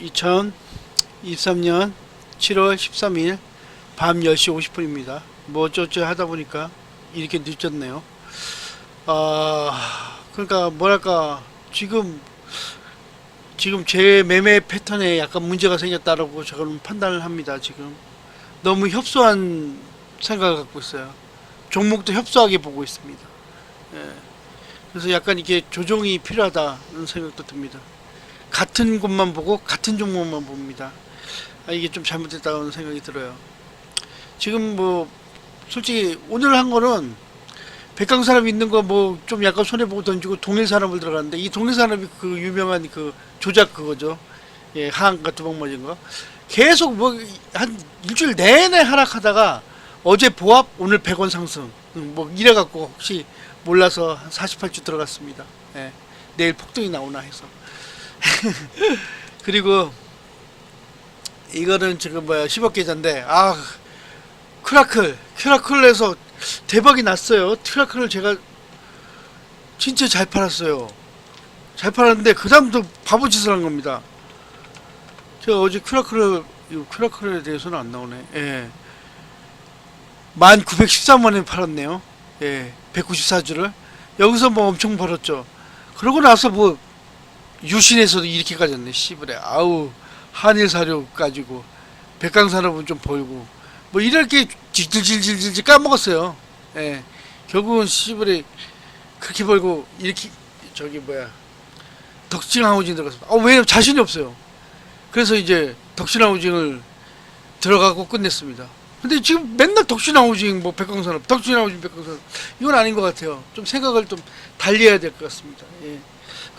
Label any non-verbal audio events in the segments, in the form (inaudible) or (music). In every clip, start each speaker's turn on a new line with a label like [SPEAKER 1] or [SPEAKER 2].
[SPEAKER 1] 2023년 7월 13일 밤 10시 50분입니다. 뭐 어쩌저 하다 보니까 이렇게 늦었네요. 아, 그러니까 뭐랄까 지금 지금 제 매매 패턴에 약간 문제가 생겼다라고 저는 판단을 합니다. 지금 너무 협소한 생각을 갖고 있어요. 종목도 협소하게 보고 있습니다. 예. 그래서 약간 이게 조정이 필요하다는 생각도 듭니다. 같은 곳만 보고 같은 종목만 봅니다. 아, 이게 좀 잘못됐다는 생각이 들어요. 지금 뭐 솔직히 오늘 한 거는 백강 사람 있는 거 뭐 좀 약간 손해 보고 던지고 동일 사람을 들어갔는데 이 동일 사람이 그 유명한 그 조작 그거죠. 예, 하한가 두방 맞은 거. 계속 뭐 한 일주일 내내 하락하다가 어제 보합 오늘 100원 상승 음, 뭐 이래 갖고 혹시 몰라서 한 48주 들어갔습니다. 예. 내일 폭등이 나오나 해서. (laughs) 그리고 이거는 지금 뭐야 10억 계좌인데 아 크라클 크라클에서 대박이 났어요. 크라클을 제가 진짜 잘 팔았어요. 잘 팔았는데 그 다음부터 바보짓을 한 겁니다. 제가 어제 크라클을 이 크라클에 대해서는 안 나오네. 예. 1913원에 팔았네요. 예. 194주를. 여기서 뭐 엄청 벌었죠. 그러고 나서 뭐 유신에서도 이렇게 가졌네. 씨부레. 아우 한일 사료 가지고 백강 산업은 좀 벌고 뭐 이렇게 질질질질질 까먹었어요. 예. 결국은 씨부레 그렇게 벌고 이렇게 저기 뭐야 덕진하우징 들어가서 아 왜냐면 자신이 없어요. 그래서 이제 덕신하우징을 들어가고 끝냈습니다. 근데 지금 맨날 덕신하우징 뭐 백광산업 덕신하우징 백광산업 이건 아닌 것 같아요. 좀 생각을 좀 달리 해야 될 것 같습니다. 예.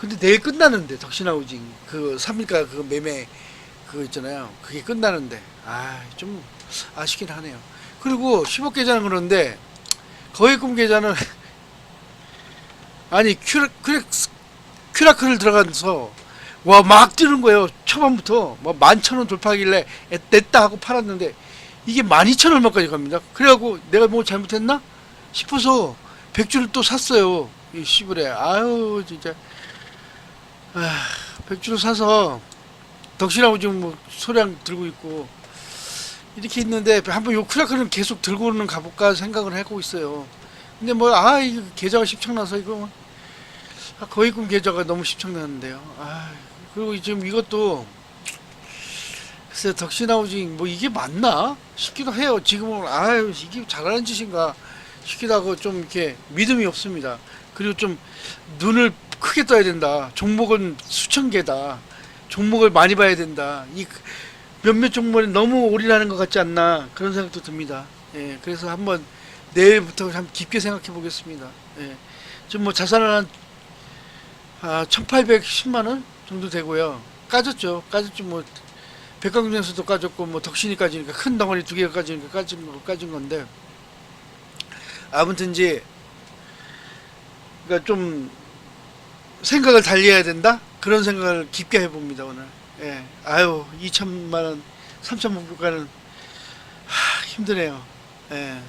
[SPEAKER 1] 근데 내일 끝나는데 덕신하우징 그 3일가 그 매매 그거 있잖아요. 그게 끝나는데 아 좀 아쉽긴 하네요. 그리고 10억 계좌는 그런데 거액금 계좌는 (laughs) 아니 큐라 큐라 큐라클을 들어가서 와 막 뛰는 거예요. 초반부터 뭐 만천 원 돌파하길래 에, 냈다 하고 팔았는데 이게 만 이천 얼마까지 갑니다. 그래갖고 내가 뭐 잘못했나 싶어서 백주를 또 샀어요. 이 시불에 아유 진짜 아, 백주를 사서 덕신하고 지금 뭐 소량 들고 있고 이렇게 있는데 한번 요 크라클은 계속 들고는 가볼까 생각을 하고 있어요. 근데 뭐 아 이거 계좌가 십창나서 이거 아, 거의금 계좌가 너무 십창나는데요. 아 그리고 지금 이것도 글쎄 덕신하우징 뭐 이게 맞나 싶기도 해요. 지금은 아유 이게 잘하는 짓인가 싶기도 하고 좀 이렇게 믿음이 없습니다. 그리고 좀 눈을 크게 떠야 된다. 종목은 수천 개다. 종목을 많이 봐야 된다. 이 몇몇 종목에 너무 올인하는 것 같지 않나 그런 생각도 듭니다. 예, 그래서 한번 내일부터 참 깊게 생각해 보겠습니다. 예, 지금 뭐 자산을 한 아, 1,810만 원 정도 되고요. 까졌죠. 까졌죠. 뭐 백광중에서도 까졌고 뭐 덕신이 까지니까 큰 덩어리 두 개가 까지니까 까진 거 까진 건데 아무튼지 그러니까 좀 생각을 달리해야 된다 그런 생각을 깊게 해봅니다 오늘. 예, 아유 2천만 원, 3천 목표가는 하, 힘드네요. 예,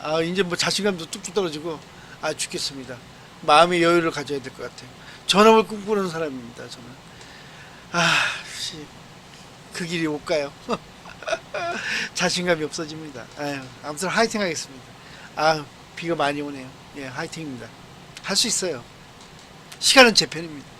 [SPEAKER 1] 아 이제 뭐 자신감도 뚝뚝 떨어지고 아 죽겠습니다. 마음의 여유를 가져야 될 것 같아요. 전업을 꿈꾸는 사람입니다 저는. 아, 씨, 그 길이 올까요? (laughs) 자신감이 없어집니다. 아유, 아무튼 화이팅 하겠습니다. 아, 비가 많이 오네요. 예, 화이팅입니다. 할 수 있어요. 시간은 제 편입니다.